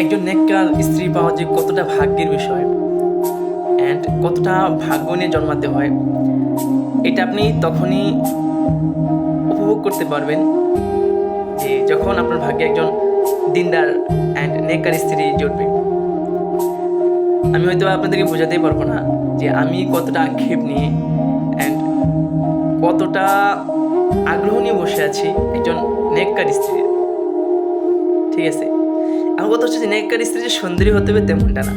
একজন নেককার স্ত্রী পাওয়া যে কতটা ভাগ্যের বিষয়। অ্যান্ড কতটা ভাগ্য নিয়ে জন্মাতে হয়, এটা আপনি তখনই উপভোগ করতে পারবেন যে যখন আপনার ভাগ্যে একজন দিনদার অ্যান্ড নেককার স্ত্রী জুটবে আমি হয়তো আপনাদেরকে বোঝাতেই পারব না যে আমি কতটা আক্ষেপ নিয়ে অ্যান্ড কতটা আগ্রহ নিয়ে বসে আছি একজন নেককার স্ত্রীর। ঠিক আছে? আমার কথা হচ্ছে যে নেককার স্ত্রী যে সুন্দরী হতে হবে তেমনটা না।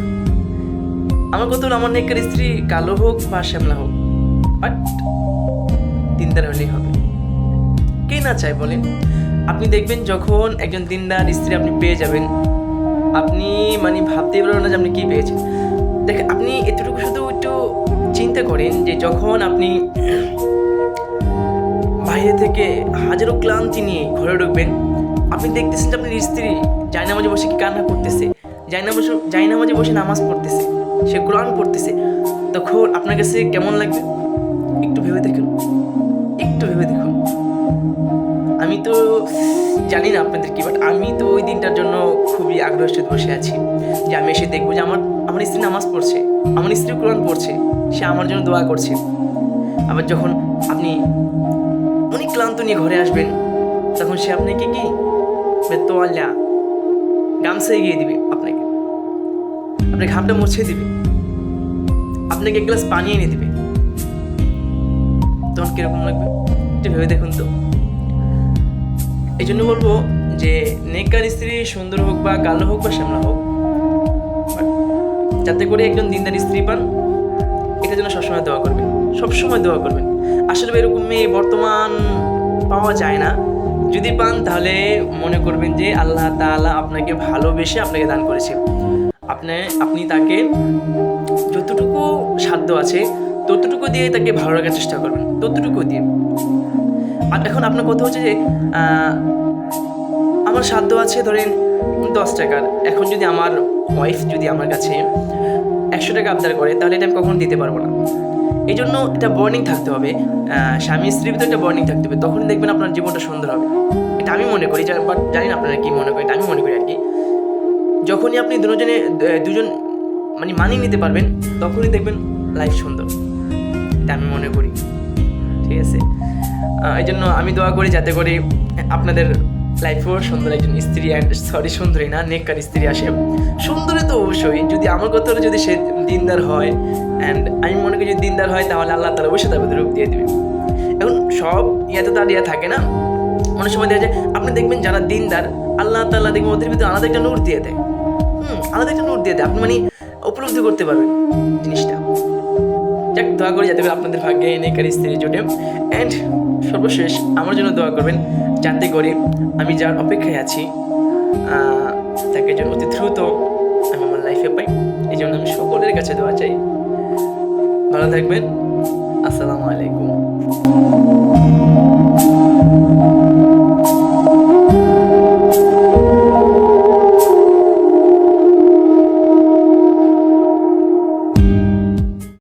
আমার কথা আমার নেককার স্ত্রী কালো হোক বা শ্যামলা হোক বাট দিনদার হলেই হবে। কে না চায় বলেন? আপনি দেখবেন যখন একজন দিনদার স্ত্রী আপনি পেয়ে যাবেন, আপনি মানে ভাবতেই পারবেন না যে আপনি কী পেয়েছেন। দেখ, আপনি এতটুকু শুধু একটু চিন্তা করেন যে যখন আপনি বাইরে থেকে হাজারো ক্লান্তি নিয়ে ঘরে ঢুকবেন আপনি দেখতেছেন যে আপনার স্ত্রী, জায়নামাজে বসে কি কান্না করতেছে? জায়নামাজে জায়নামাজে বসে নামাজ পড়তেছে, সে কোরআন পড়তেছে, তখন আপনার কাছে কেমন লাগবে? একটু ভেবে দেখুন। একটু ভেবে দেখুন। আমি তো জানি না আপনাদের কি বাট আমি তো ওই দিনটার জন্য খুবই আগ্রহের সাথে বসে আছি। যে আমি এসে দেখব যে আমার আমার স্ত্রী নামাজ পড়ছে, আমার স্ত্রী কোরআন পড়ছে, সে আমার জন্য দোয়া করছে। আবার যখন আপনি অনেক ক্লান্ত নিয়ে ঘরে আসবেন, তখন সে আপনাকে কি তোয়াল্লা গামছা এগিয়ে দিবে আপনাকে। আপনার ঘামটা মুছে দিবে। আপনাকে এক গ্লাস পানি এনে দিবে। তখন কীরকম লাগবে? একটু ভেবে দেখুন তো। এই জন্য বলব যে, নেককার স্ত্রী সুন্দর হোক বা কালো হোক বা শ্যামলা হোক যাতে করে একজন দিনদার স্ত্রী পান, এটা যেন সবসময় দোয়া করবেন। সবসময় দোয়া করবেন। আসলে এরকম মেয়ে বর্তমান পাওয়া যায় না। যদি পান তাহলে মনে করবেন যে আল্লাহ তাআলা আপনাকে ভালোবেসে আপনাকে দান করেছে। আপনি আপনি তাকে যতটুকু সাধ্য আছে, ততটুকু দিয়ে তাকে ভালো রাখার চেষ্টা করবেন। ততটুকু দিয়ে। আর এখন আপনার কথা হচ্ছে যে আমার সাধ্য আছে ধরেন দশ টাকার। এখন যদি আমার ওয়াইফ যদি আমার কাছে একশো টাকা আবদার করে, তাহলে এটা আমি কখনো দিতে পারব না। এই জন্য এটা বর্নিং থাকতে হবে। স্বামী স্ত্রীর ভিতরে একটা বর্নিং থাকতে হবে। তখন দেখবেন আপনার জীবনটা সুন্দর হবে। এটা আমি মনে করি বাট জানি না আপনারা কি মনে এটা আমি মনে করি আর কি। যখনই আপনি দুজনে দুজন মানে মানিয়ে নিতে পারবেন, তখনই দেখবেন লাইফ সুন্দর। এটা আমি মনে করি। ঠিক আছে? এই জন্য আমি দোয়া করি যাতে করে আপনাদের লাইফেও সুন্দর একজন স্ত্রী অ্যান্ড সরি সুন্দরী না, নেককার স্ত্রী আসে। সুন্দরী তো অবশ্যই, যদি আমার কথা যদি সে দিনদার হয় অ্যান্ড আমি মনে করি যদি দিনদার হয়, তাহলে আল্লাহ তালা অবশ্যই তার রূপ দিয়ে দেবে। এখন সব ইয়াতে তার ইয়া থাকে না? অনেক সময় দেখা যায়, আপনি দেখবেন যারা দিনদার, আল্লাহ তাল্লাহ দেখবেন ওদের ভিতরে আলাদা একটা নূর দিয়ে দেয়। হুম, আলাদা একটা নূর দিয়ে দেয়। আপনি মানে উপলব্ধি করতে পারবেন জিনিসটা। যাক, দোয়া করে যাতে আপনাদের ভাগ্যে নেকার স্ত্রী জোটে। অ্যান্ড সর্বশেষ আমার জন্য দোয়া করবেন জানতে করে আমি যার অপেক্ষায় আছি তাকে যেন অতি দ্রুত আমি আমার লাইফে পাই। এই জন্য আমি সকলের কাছে দোয়া চাই। ভালো থাকবেন। আসসালামু আলাইকুম।